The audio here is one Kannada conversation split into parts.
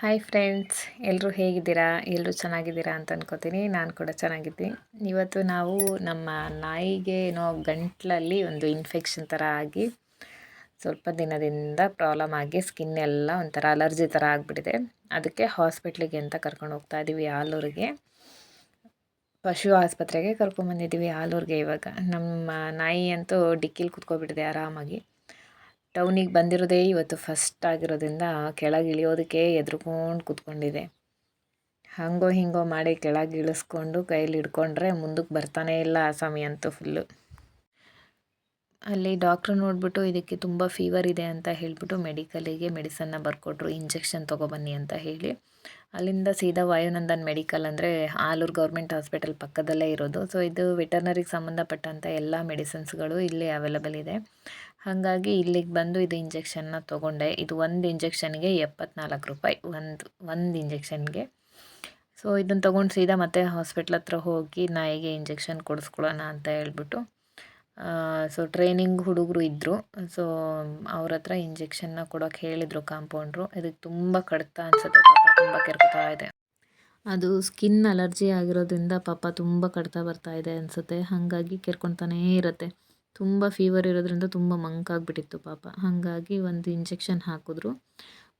ಹಾಯ್ ಫ್ರೆಂಡ್ಸ್ ಎಲ್ಲರೂ ಹೇಗಿದ್ದೀರಾ? ಎಲ್ಲರೂ ಚೆನ್ನಾಗಿದ್ದೀರಾ ಅಂತ ಅನ್ಕೋತೀನಿ. ನಾನು ಕೂಡ ಚೆನ್ನಾಗಿದ್ದೀನಿ ಇವತ್ತು ನಾವು ನಮ್ಮ ನಾಯಿಗೆ ಏನೋ ಗಂಟ್ಲಲ್ಲಿ ಒಂದು ಇನ್ಫೆಕ್ಷನ್ ಥರ ಆಗಿ ಸ್ವಲ್ಪ ದಿನದಿಂದ ಪ್ರಾಬ್ಲಮ್ ಆಗಿ ಸ್ಕಿನ್ ಎಲ್ಲ ಒಂಥರ ಅಲರ್ಜಿ ಥರ ಆಗಿಬಿಟ್ಟಿದೆ. ಅದಕ್ಕೆ ಹಾಸ್ಪಿಟ್ಲಿಗೆ ಅಂತ ಕರ್ಕೊಂಡು ಹೋಗ್ತಾ ಇದ್ದೀವಿ ಆಲೂರಿಗೆ. ಪಶು ಆಸ್ಪತ್ರೆಗೆ ಕರ್ಕೊಂಬಂದಿದ್ದೀವಿ ಆಲೂರಿಗೆ ಇವಾಗ. ನಮ್ಮ ನಾಯಿ ಅಂತೂ ಡಿಕ್ಕಿಲಿ ಕುತ್ಕೊಬಿಟ್ಟಿದೆ ಆರಾಮಾಗಿ. ಟೌನಿಗೆ ಬಂದಿರೋದೇ ಇವತ್ತು ಫಸ್ಟ್ ಆಗಿರೋದ್ರಿಂದ ಕೆಳಗೆ ಇಳಿಯೋದಕ್ಕೆ ಎದ್ರುಕೊಂಡು ಕೂತ್ಕೊಂಡಿದೆ. ಹಾಗೋ ಹಿಂಗೋ ಮಾಡಿ ಕೆಳಗೆ ಇಳಿಸ್ಕೊಂಡು ಕೈಯಲ್ಲಿ ಹಿಡ್ಕೊಂಡ್ರೆ ಮುಂದಕ್ಕೆ ಬರ್ತಾನೆ ಇಲ್ಲ ಆ ಸಮಯ ಅಂತೂ ಫುಲ್ಲು ಅಲ್ಲಿ ಡಾಕ್ಟ್ರು ನೋಡಿಬಿಟ್ಟು ಇದಕ್ಕೆ ತುಂಬ ಫೀವರ್ ಇದೆ ಅಂತ ಹೇಳಿಬಿಟ್ಟು ಮೆಡಿಕಲಿಗೆ ಮೆಡಿಸನ್ನ ಬರ್ಕೊಟ್ರು. ಇಂಜೆಕ್ಷನ್ ತೊಗೊಬನ್ನಿ ಅಂತ ಹೇಳಿ. ಅಲ್ಲಿಂದ ಸೀದಾ ವಾಯುನಂದನ್ ಮೆಡಿಕಲ್ ಅಂದರೆ ಆಲೂರು ಗೌರ್ಮೆಂಟ್ ಹಾಸ್ಪಿಟಲ್ ಪಕ್ಕದಲ್ಲೇ ಇರೋದು. ಸೊ ಇದು ವೆಟರ್ನರಿಗೆ ಸಂಬಂಧಪಟ್ಟಂಥ ಎಲ್ಲ ಮೆಡಿಸಿನ್ಸ್ಗಳು ಇಲ್ಲಿ ಅವೈಲಬಲ್ ಇದೆ. ಹಾಗಾಗಿ ಇಲ್ಲಿಗೆ ಬಂದು ಇದು ಇಂಜೆಕ್ಷನ್ನ ತೊಗೊಂಡೆ. ಇದು ಒಂದು ಇಂಜೆಕ್ಷನ್ಗೆ ಎಪ್ಪತ್ನಾಲ್ಕು ರೂಪಾಯಿ. ಒಂದು ಒಂದು ಇಂಜೆಕ್ಷನ್ಗೆ. ಸೊ ಇದನ್ನು ತೊಗೊಂಡು ಸೀದಾ ಮತ್ತೆ ಹಾಸ್ಪಿಟ್ಲ್ ಹತ್ರ ಹೋಗಿ ನಾಯಿಗೆ ಇಂಜೆಕ್ಷನ್ ಕೊಡಿಸ್ಕೊಳ್ಳೋಣ ಅಂತ ಹೇಳ್ಬಿಟ್ಟು ಸೊ, ಟ್ರೈನಿಂಗ್ ಹುಡುಗರು ಇದ್ದರು ಸೊ, ಅವ್ರ ಹತ್ರ ಇಂಜೆಕ್ಷನ್ನ ಕೊಡೋಕೆ ಹೇಳಿದರು ಕಾಂಪೌಂಡ್ರು. ಇದಕ್ಕೆ ತುಂಬ ಕಡಿತ ಅನಿಸುತ್ತೆ ಪಾಪ. ತುಂಬ ಕೆರ್ಕೊತಾ ಇದೆ. ಅದು ಸ್ಕಿನ್ ಅಲರ್ಜಿ ಆಗಿರೋದ್ರಿಂದ ಪಾಪ ತುಂಬ ಕಡಿತ ಬರ್ತಾ ಇದೆ ಅನಿಸುತ್ತೆ. ಹಾಗಾಗಿ ಕೆರ್ಕೊತಾನೇ ಇರುತ್ತೆ. ತುಂಬ ಫೀವರ್ ಇರೋದ್ರಿಂದ ತುಂಬ ಮಂಕಾಗ್ಬಿಟ್ಟಿತ್ತು ಪಾಪ. ಹಾಗಾಗಿ ಒಂದು ಇಂಜೆಕ್ಷನ್ ಹಾಕಿದ್ರು.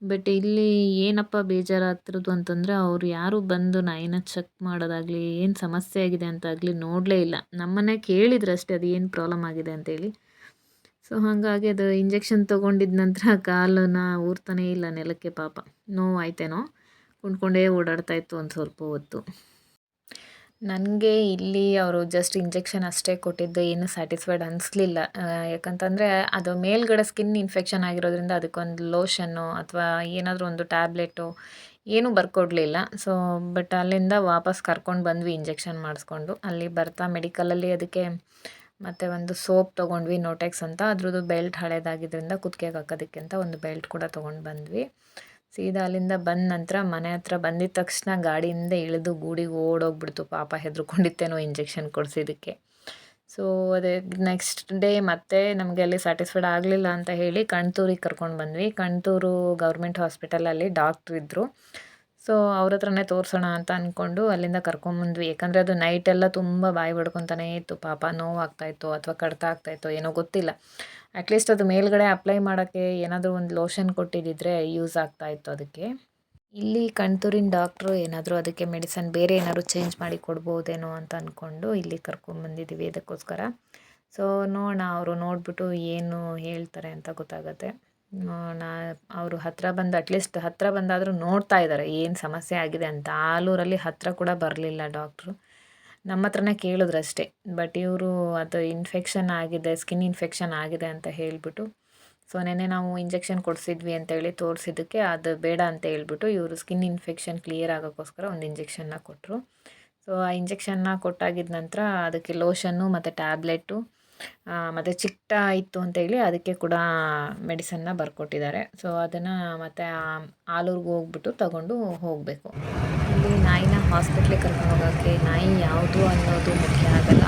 ಬಟ್ ಇಲ್ಲಿ ಏನಪ್ಪ ಬೇಜಾರಾಗ್ತಿರೋದು ಅಂತಂದರೆ ಅವ್ರು ಯಾರು ಬಂದು ನಾಯಿನ ಚೆಕ್ ಮಾಡೋದಾಗಲಿ, ಏನು ಸಮಸ್ಯೆ ಆಗಿದೆ ಅಂತಾಗಲಿ ನೋಡಲೇ ಇಲ್ಲ. ನಮ್ಮನ್ನೇ ಕೇಳಿದ್ರು ಅಷ್ಟೇ ಅದು ಏನು ಪ್ರಾಬ್ಲಮ್ ಆಗಿದೆ ಅಂತೇಳಿ. ಸೊ ಹಾಗಾಗಿ ಅದು ಇಂಜೆಕ್ಷನ್ ತೊಗೊಂಡಿದ್ದ ನಂತರ ಕಾಲನ್ನ ಊರ್ತಾನೇ ಇಲ್ಲ ನೆಲಕ್ಕೆ ಪಾಪ. ನೋವಾಯ್ತೇನೋ? ಕುಂಡ್ಕೊಂಡೇ ಓಡಾಡ್ತಾಯಿತ್ತು ಒಂದು ಸ್ವಲ್ಪ ಹೊತ್ತು. ನನಗೆ ಇಲ್ಲಿ ಅವರು ಜಸ್ಟ್ ಇಂಜೆಕ್ಷನ್ ಅಷ್ಟೇ ಕೊಟ್ಟಿದ್ದು ಏನು ಸ್ಯಾಟಿಸ್ಫೈಡ್ ಅನಿಸ್ಲಿಲ್ಲ. ಯಾಕಂತಂದರೆ ಅದು ಮೇಲ್ಗಡೆ ಸ್ಕಿನ್ ಇನ್ಫೆಕ್ಷನ್ ಆಗಿರೋದ್ರಿಂದ ಅದಕ್ಕೊಂದು ಲೋಷನ್ನು ಅಥವಾ ಏನಾದರೂ ಒಂದು ಟ್ಯಾಬ್ಲೆಟು ಏನೂ ಬರ್ಕೊಡ್ಲಿಲ್ಲ. ಸೊ ಬಟ್ ಅಲ್ಲಿಂದ ವಾಪಸ್ ಕರ್ಕೊಂಡು ಬಂದ್ವಿ ಇಂಜೆಕ್ಷನ್ ಮಾಡಿಸ್ಕೊಂಡು. ಅಲ್ಲಿ ಬರ್ತಾ ಮೆಡಿಕಲಲ್ಲಿ ಅದಕ್ಕೆ ಮತ್ತು ಒಂದು ಸೋಪ್ ತೊಗೊಂಡ್ವಿ ನೋಟೆಕ್ಸ್ ಅಂತ. ಅದ್ರದ್ದು ಬೆಲ್ಟ್ ಹಳೇದಾಗಿದ್ದರಿಂದ ಕುತ್ತಿಗೆಗೆ ಹಾಕೋದಕ್ಕೆ ಅಂತ ಒಂದು ಬೆಲ್ಟ್ ಕೂಡ ತೊಗೊಂಡು ಬಂದ್ವಿ. ಸೀದಾ ಅಲ್ಲಿಂದ ಬಂದ ನಂತರ ಮನೆ ಹತ್ರ ಬಂದಿದ್ದ ತಕ್ಷಣ ಗಾಡಿಯಿಂದ ಇಳಿದು ಗೂಡಿಗೆ ಓಡೋಗ್ಬಿಡ್ತು. ಪಾಪ ಹೆದರ್ಕೊಂಡಿತ್ತೇನೋ ಇಂಜೆಕ್ಷನ್ ಕೊಡಿಸಿದ್ದಕ್ಕೆ. ಸೊ ಅದೇ ನೆಕ್ಸ್ಟ್ ಡೇ ಮತ್ತೆ ನಮಗೆ ಅಲ್ಲಿ ಸ್ಯಾಟಿಸ್ಫೈಡ್ ಆಗಲಿಲ್ಲ ಅಂತ ಹೇಳಿ ಕಣ್ತೂರಿಗೆ ಕರ್ಕೊಂಡು ಬಂದ್ವಿ. ಕಣ್ತೂರು ಗೌರ್ಮೆಂಟ್ ಹಾಸ್ಪಿಟಲಲ್ಲಿ ಡಾಕ್ಟ್ರ್ ಇದ್ದರು ಸೊ ಅವ್ರ ಹತ್ರನೇ ತೋರಿಸೋಣ ಅಂತ ಅಂದ್ಕೊಂಡು ಅಲ್ಲಿಂದ ಕರ್ಕೊಂಬಂದ್ವಿ ಯಾಕಂದರೆ ಅದು ನೈಟೆಲ್ಲ ತುಂಬ ಬಾಯಿ ಬಡ್ಕೊತಾನೇ ಇತ್ತು. ಪಾಪ ನೋವಾಗ್ತಾಯಿತ್ತು ಅಥವಾ ಕಡಿತ ಆಗ್ತಾಯಿತ್ತು ಏನೋ ಗೊತ್ತಿಲ್ಲ. ಅಟ್ಲೀಸ್ಟ್ ಅದು ಮೇಲ್ಗಡೆ ಅಪ್ಲೈ ಮಾಡೋಕ್ಕೆ ಏನಾದರೂ ಒಂದು ಲೋಷನ್ ಕೊಟ್ಟಿದ್ದಿದ್ರೆ ಯೂಸ್ ಆಗ್ತಾಯಿತ್ತು ಅದಕ್ಕೆ. ಇಲ್ಲಿ ಕಣ್ತೂರಿನ ಡಾಕ್ಟ್ರು ಏನಾದರೂ ಅದಕ್ಕೆ ಮೆಡಿಸನ್ ಬೇರೆ ಏನಾದರೂ ಚೇಂಜ್ ಮಾಡಿ ಕೊಡ್ಬೋದೇನೋ ಅಂತ ಅಂದ್ಕೊಂಡು ಇಲ್ಲಿ ಕರ್ಕೊಂಬಂದಿದ್ದೀವಿ ಇದಕ್ಕೋಸ್ಕರ. ಸೊ ನೋಡೋಣ, ಅವರು ನೋಡಿಬಿಟ್ಟು ಏನು ಹೇಳ್ತಾರೆ ಅಂತ ಗೊತ್ತಾಗುತ್ತೆ. ನಾ ಅವರು ಹತ್ತಿರ ಬಂದು ಅಟ್ಲೀಸ್ಟ್ ಹತ್ತಿರ ಬಂದಾದರೂ ನೋಡ್ತಾ ಇದ್ದಾರೆ ಏನು ಸಮಸ್ಯೆ ಆಗಿದೆ ಅಂತ. ಆಲೂರಲ್ಲಿ ಹತ್ತಿರ ಕೂಡ ಬರಲಿಲ್ಲ ಡಾಕ್ಟ್ರು ನಮ್ಮ ಹತ್ರನೇ ಕೇಳಿದ್ರು ಅಷ್ಟೇ ಬಟ್ ಇವರು ಅದು ಇನ್ಫೆಕ್ಷನ್ ಆಗಿದೆ ಸ್ಕಿನ್ ಇನ್ಫೆಕ್ಷನ್ ಆಗಿದೆ ಅಂತ ಹೇಳಿಬಿಟ್ಟು ಸೊ ನೆನ್ನೆ ನಾವು ಇಂಜೆಕ್ಷನ್ ಕೊಡಿಸಿದ್ವಿ ಅಂತೇಳಿ ತೋರಿಸಿದ್ದಕ್ಕೆ ಅದು ಬೇಡ ಅಂತ ಹೇಳ್ಬಿಟ್ಟು ಇವರು ಸ್ಕಿನ್ ಇನ್ಫೆಕ್ಷನ್ ಕ್ಲಿಯರ್ ಆಗೋಕ್ಕೋಸ್ಕರ ಒಂದು ಇಂಜೆಕ್ಷನ್ನ ಕೊಟ್ಟರು ಸೊ ಆ ಇಂಜೆಕ್ಷನ್ನ ಕೊಟ್ಟಾಗಿದ್ದ ನಂತರ ಅದಕ್ಕೆ ಲೋಷನ್ನು ಮತ್ತು ಟ್ಯಾಬ್ಲೆಟು ಮತ್ತು ಚಿಕ್ಕ ಇತ್ತು ಅಂತೇಳಿ ಅದಕ್ಕೆ ಕೂಡ ಮೆಡಿಸನ್ನ ಬರ್ಕೊಟ್ಟಿದ್ದಾರೆ. ಸೊ ಅದನ್ನು ಮತ್ತು ಆಲೂರಿಗೆ ಹೋಗ್ಬಿಟ್ಟು ತಗೊಂಡು ಹೋಗಬೇಕು. ನಾಯಿನ ಹಾಸ್ಪಿಟ್ಲಿಗೆ ಕರ್ಕೊಂಡು ಹೋಗೋಕ್ಕೆ ನಾಯಿ ಯಾವುದು ಅನ್ನೋದು ಮುಖ್ಯ ಆಗಲ್ಲ.